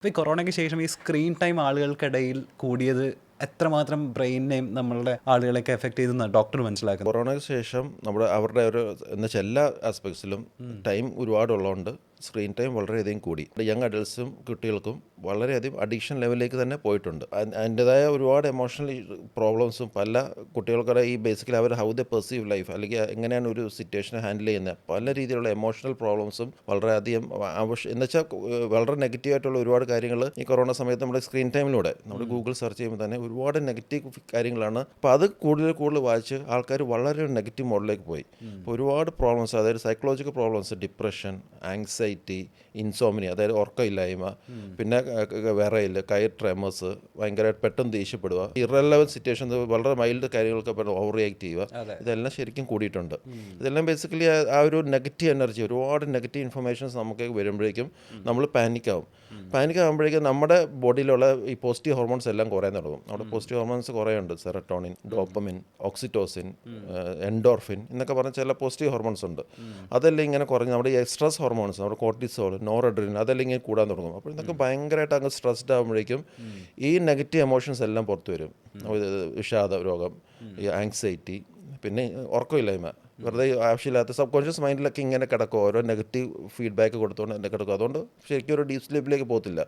ഇപ്പോൾ ഈ കൊറോണയ്ക്ക് ശേഷം ഈ സ്ക്രീൻ ടൈം ആളുകൾക്കിടയിൽ കൂടിയത് എത്രമാത്രം ബ്രെയിനെയും നമ്മളുടെ ആളുകളെയൊക്കെ എഫക്ട് ചെയ്തെന്ന് ഡോക്ടർ മനസ്സിലാക്കുന്നത്? കൊറോണയ്ക്ക് ശേഷം നമ്മുടെ അവരുടെ ഒരു എന്ന് വെച്ചാൽ എല്ലാ ആസ്പെക്ട്സിലും ടൈം ഒരുപാടുള്ളതുകൊണ്ട് സ്ക്രീൻ ടൈം വളരെയധികം കൂടി. യങ് അഡൽട്ട്സും കുട്ടികൾക്കും വളരെയധികം അഡിക്ഷൻ ലെവലിലേക്ക് തന്നെ പോയിട്ടുണ്ട്. അതി- അതിന്റെതായ ഒരുപാട് എമോഷണൽ പ്രോബ്ലംസും പല കുട്ടികൾക്കുടെ ഈ ബേസിക്കലി അവർ ഹൗ ദ പെർസീവ് ലൈഫ് അല്ലെങ്കിൽ എങ്ങനെയാണ് ഒരു സിറ്റുവേഷനെ ഹാൻഡിൽ ചെയ്യുന്നത്. പല രീതിയിലുള്ള എമോഷണൽ പ്രോബ്ലംസും വളരെയധികം ആവശ്യം എന്ന് വെച്ചാൽ വളരെ നെഗറ്റീവായിട്ടുള്ള ഒരുപാട് കാര്യങ്ങൾ ഈ കൊറോണ സമയത്ത് നമ്മുടെ സ്ക്രീൻ ടൈമിലൂടെ നമ്മൾ ഗൂഗിൾ സെർച്ച് ചെയ്യുമ്പോൾ തന്നെ ഒരുപാട് നെഗറ്റീവ് കാര്യങ്ങളാണ്. അപ്പോൾ അത് കൂടുതൽ കൂടുതൽ വായിച്ച് ആൾക്കാർ വളരെ നെഗറ്റീവ് മോഡിലേക്ക് പോയി. അപ്പോൾ ഒരുപാട് പ്രോബ്ലംസ് അതായത് psychological problems depression anxiety insomnia അതായത് ഉറക്കമില്ലായ്മ പിന്നെ വിറയിൽ കൈ ട്രെമേഴ്സ് ഭയങ്കരമായിട്ട് പെട്ടെന്ന് ദേഷ്യപ്പെടുക. ഇറലവൻ സിറ്റുവേഷൻ വളരെ മൈൽഡ് കാര്യങ്ങളൊക്കെ പെട്ടെന്ന് ഓവർ റിയാക്ട് ചെയ്യുക ഇതെല്ലാം ശരിക്കും കൂടിയിട്ടുണ്ട്. ഇതെല്ലാം ബേസിക്കലി ആ ഒരു നെഗറ്റീവ് എനർജി ഒരുപാട് നെഗറ്റീവ് ഇൻഫർമേഷൻസ് നമുക്ക് വരുമ്പോഴേക്കും നമ്മൾ പാനിക്കാവും പാനിക്കാകുമ്പോഴേക്കും നമ്മുടെ ബോഡിയിലുള്ള ഈ പോസിറ്റീവ് ഹോർമോൺസ് എല്ലാം കുറയാൻ തുടങ്ങും. നമ്മുടെ പോസിറ്റീവ് ഹോർമോൺസ് കുറേ ഉണ്ട് സെറട്ടോണിൻ ഡോപ്പമിൻ ഓക്സിറ്റോസിൻ എൻഡോർഫിൻ എന്നൊക്കെ പറഞ്ഞ ചില പോസിറ്റീവ് ഹോർമോൺസ് ഉണ്ട്. അതെല്ലാം ഇങ്ങനെ കുറഞ്ഞ് നമ്മുടെ ഈ സ്ട്രെസ് ഹോർമോൺസ് നമ്മുടെ കോർട്ടിസോൾ നോറഡ്രിൻ അതെല്ലാം ഇങ്ങനെ കൂടാൻ തുടങ്ങും. അപ്പോൾ ഇതൊക്കെ ഭയങ്കരമായിട്ട് അങ്ങ് സ്ട്രെസ്ഡ് ആകുമ്പോഴേക്കും ഈ നെഗറ്റീവ് എമോഷൻസ് എല്ലാം പുറത്തു വരും. വിഷാദ രോഗം ഈ ആങ്സൈറ്റി പിന്നെ ഉറക്കമില്ലായ്മ. വെറുതെ ആവശ്യമില്ലാത്ത സബ് കോൺഷ്യസ് മൈൻഡിലൊക്കെ ഇങ്ങനെ കിടക്കും. ഓരോ നെഗറ്റീവ് ഫീഡ്ബാക്ക് കൊടുത്തുകൊണ്ട് തന്നെ കിടക്കും. അതുകൊണ്ട് ശരിക്കും ഒരു ഡീപ് സ്ലീപ്പിലേക്ക് പോകത്തില്ല.